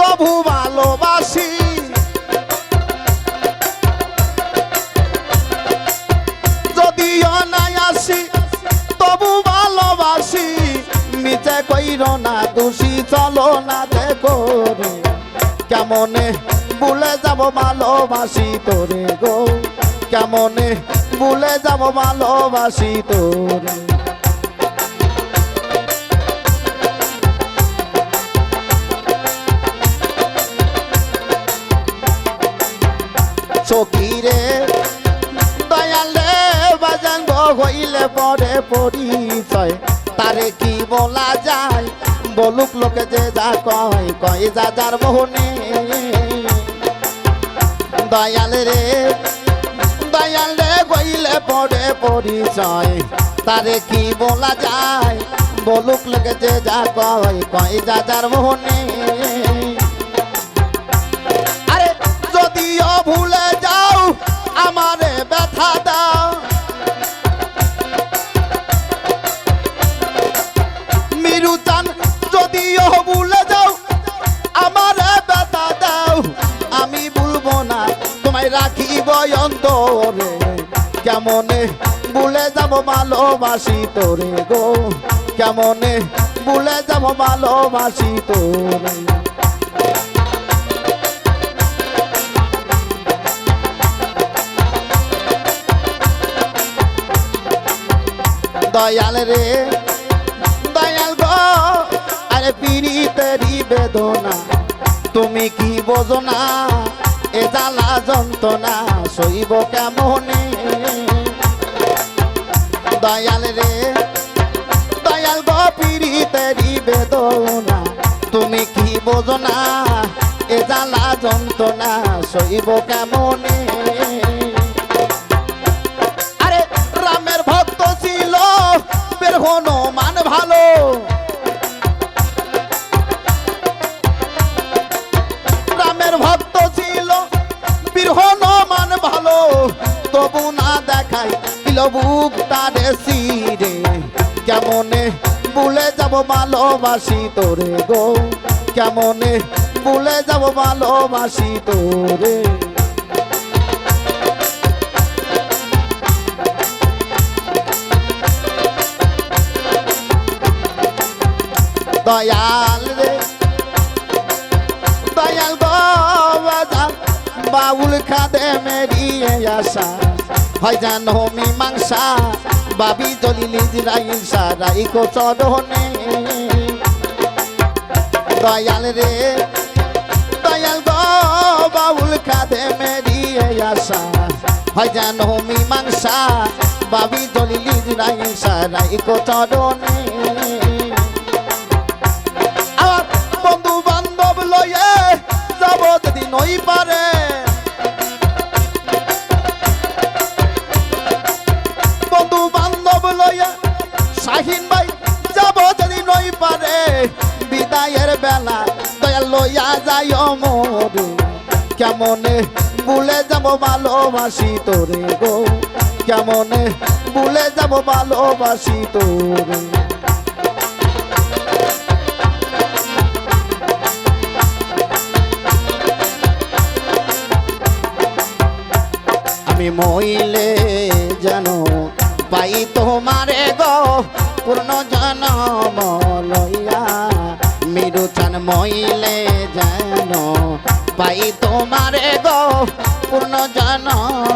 তবু ভালোবাসি। যদিও নাই আসি, তবু ভালোবাসি। মিছে কইর না, দোষী চলো না দেখো রে। কেমনে ভুলে যাব ভালোবাসি তোরে গো? কেমনে ভুলে যাব ভালোবাসি তোরে? পরে পরিচয়, তারে কি বলা যায়? বলুক লোকে যে যা কয় কয় যা যার মোহনে। দয়াল রে দয়াল রে হইলে পরে পরিচয়, তারে কি বলা যায়? বলুক লোকে যে যা কয় কয় যা যার মোহনে। অন্তরে কেমনে ভুলে যাব ভালোবাসি তোরে গো? কেমনে ভুলে যাব ভালোবাসি তোরে? দয়াল রে, দয়াল গো, আরে পিড়িতেরি বেদনা, তুমি কি বোঝো না? এ জ্বালা যন্ত্রণা সইব কেমনে? দয়াল রে, দয়াল গো বেদনা, তুমি কি বোঝো না এ জ্বালা যন্ত্রণা সইব কেমনে? আরে রামের ভক্ত ছিল, বের হনুমান ভালো। বুক তারে সিরে কেমনে ভুলে যাব ভালোবাসি তোরে গো? কেমনে ভুলে যাব ভালোবাসি তোরে? দয়াল রে, দয়াল গো বাউল খাদে মেরিয়ে আসা। হয় জানো মীমাংসা বাবি জলিলি জিরাইল সারাই কো চরণে। দয়াল রে, দয়াল গো, বাউল খাদে মেরিয়ে আসা। হয় জানো মীমাংসা বাবি জলিলি জিরাইল সারাই কো চরণে। দয়াল লইয়া যাই কেমনে যাব ভালোবাসি তোরে গো। কেমনে যাব ভালোবাসি তোরে। আমি মইলে জানো পাই তোমারে গো, পূর্ণ জনম লইয়া। মিরু মইলে জানো পাই তোমারে গো পূর্ণ জনম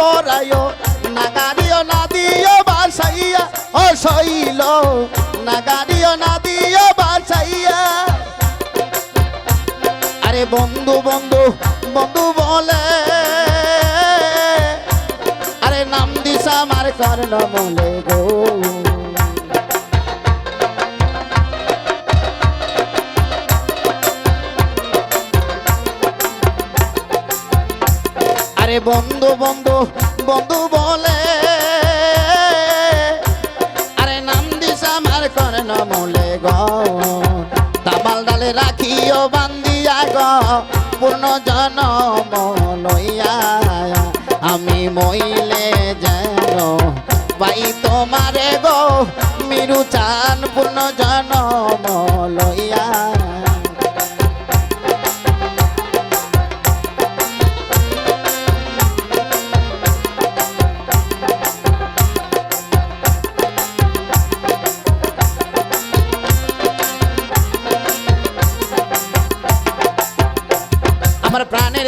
পড়াইও নাগারিও না দিও বাসাইয়া, ও সইল নাগারিও না দিও বাসাইয়া। আরে বন্ধু বন্ধু বন্ধু বলে, আরে নাম দিশা আমার কর্ণ বলে গো। আরে বন্ধু বন্ধু বন্ধু বলে। আরে নাম দিস আমার করে নমলে গ। তামাল ডালে রাখিও বান্দিয়া গ। পূর্ণ জনম লইয়া আমি মইলে যেন পাই তোমারে গো। মিরু চান পূর্ণ জনম লইয়া।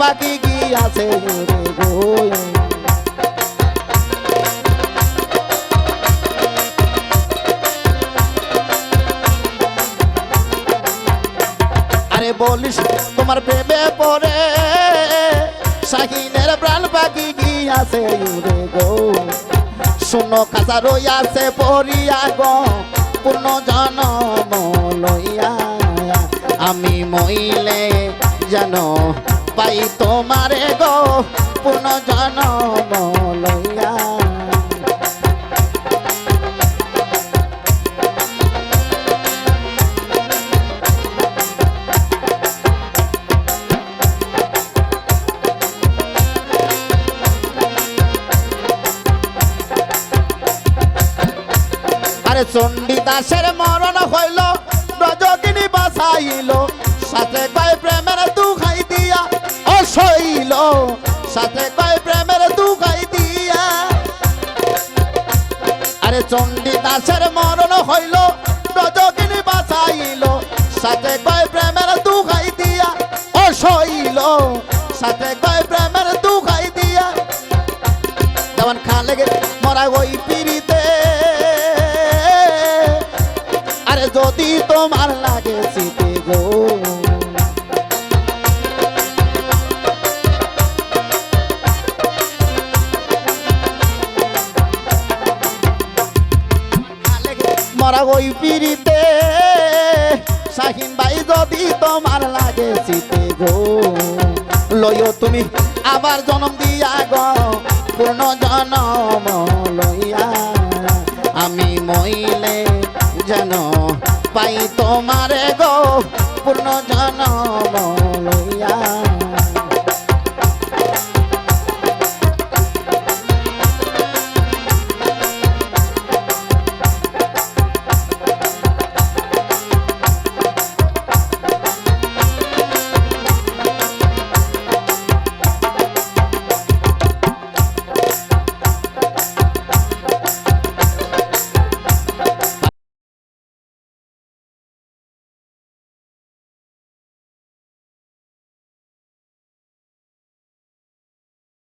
পাখি গিয়াছে আরে বলিস, তোমার প্রেমে পড়ে, শাহিনের প্রাণ পাখি গিয়াছে রে গো শূন্য কাজা রইয়াছে পড়িয়া গো, পূর্ণ জনম লইয়া। আমি মইলে যেন পাই তোমারে গো পূর্ণ জনম লইয়া। আরে চণ্ডী দাসের মরণ হইল রজকিনী বাসাইল সাথে সইল সাথে কয় প্রেমের দুখাই দিয়া। আরে চণ্ডী দাসের মরণ হইল তোমার লাগে শীতে গো। লয় তুমি আবার জন্ম দিয়া গো, পূর্ণ জনম লইয়া। আমি মইলে যেন পাই তোমার